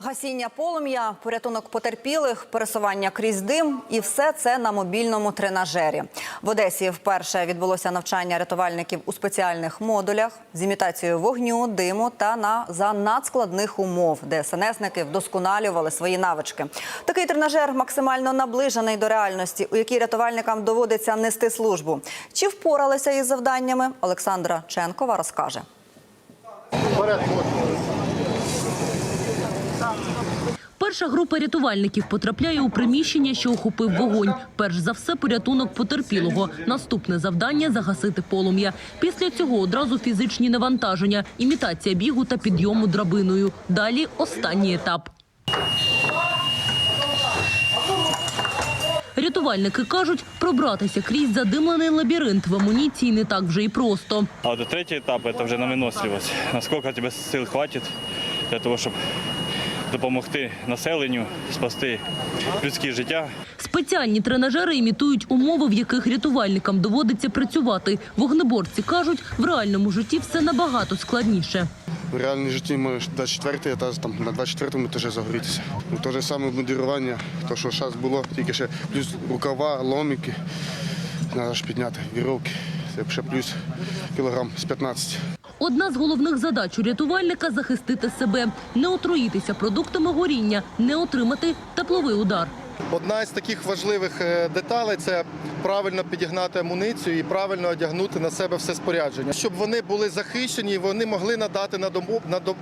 Гасіння полум'я, порятунок потерпілих, пересування крізь дим і все це на мобільному тренажері. В Одесі вперше відбулося навчання рятувальників у спеціальних модулях з імітацією вогню, диму та на за надскладних умов, де СНСники вдосконалювали свої навички. Такий тренажер максимально наближений до реальності, у якій рятувальникам доводиться нести службу. Чи впоралися із завданнями? Олександра Ченкова розкаже. Перша група рятувальників потрапляє у приміщення, що охопив вогонь. Перш за все, порятунок потерпілого. Наступне завдання загасити полум'я. Після цього одразу фізичні навантаження, імітація бігу та підйому драбиною. Далі останній етап. Рятувальники кажуть, пробратися крізь задимлений лабіринт в амуніції не так вже і просто. А вот третий этап – это вже на виносливість. Наскільки тебе сил хватить для того, щоб допомогти населенню, спасти людське життя. Спеціальні тренажери імітують умови, в яких рятувальникам доводиться працювати. Вогнеборці кажуть, в реальному житті все набагато складніше. В реальній житті можеш 24 етаж, там на 24-му етажі загорітися. Ну, те ж саме модерування, то що зараз було, тільки ще плюс рукава, ломики, треба ж підняти, віровки. Це ще плюс кілограм з 15. Одна з головних задач рятувальника – захистити себе, не отруїтися продуктами горіння, не отримати тепловий удар. Одна із таких важливих е, деталей це правильно підігнати амуніцію і правильно одягнути на себе все спорядження, щоб вони були захищені, і вони могли надати на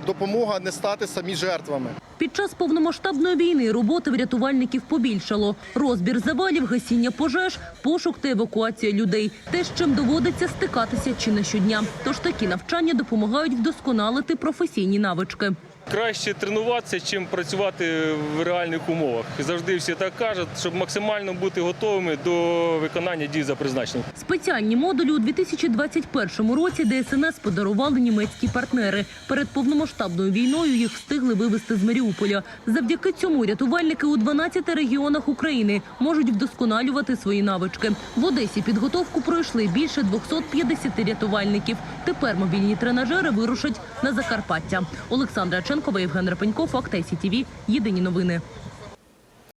допомогу, а не стати самі жертвами. Під час повномасштабної війни роботи в рятувальників побільшало. Розбір завалів, гасіння пожеж, пошук та евакуація людей. Те, з чим доводиться стикатися чи не щодня. Тож такі навчання допомагають вдосконалити професійні навички. Краще тренуватися, чим працювати в реальних умовах. Завжди всі так кажуть, щоб максимально бути готовими до виконання дій за призначенням. Спеціальні модулі у 2021 році ДСНС подарували німецькі партнери. Перед повномасштабною війною їх встигли вивезти з Маріуполя. Завдяки цьому рятувальники у 12 регіонах України можуть вдосконалювати свої навички. В Одесі підготовку пройшли більше 250 рятувальників. Тепер мобільні тренажери вирушать на Закарпаття. Олександра Ченкова, Євген Рапенько, Факт ICTV. Єдині новини.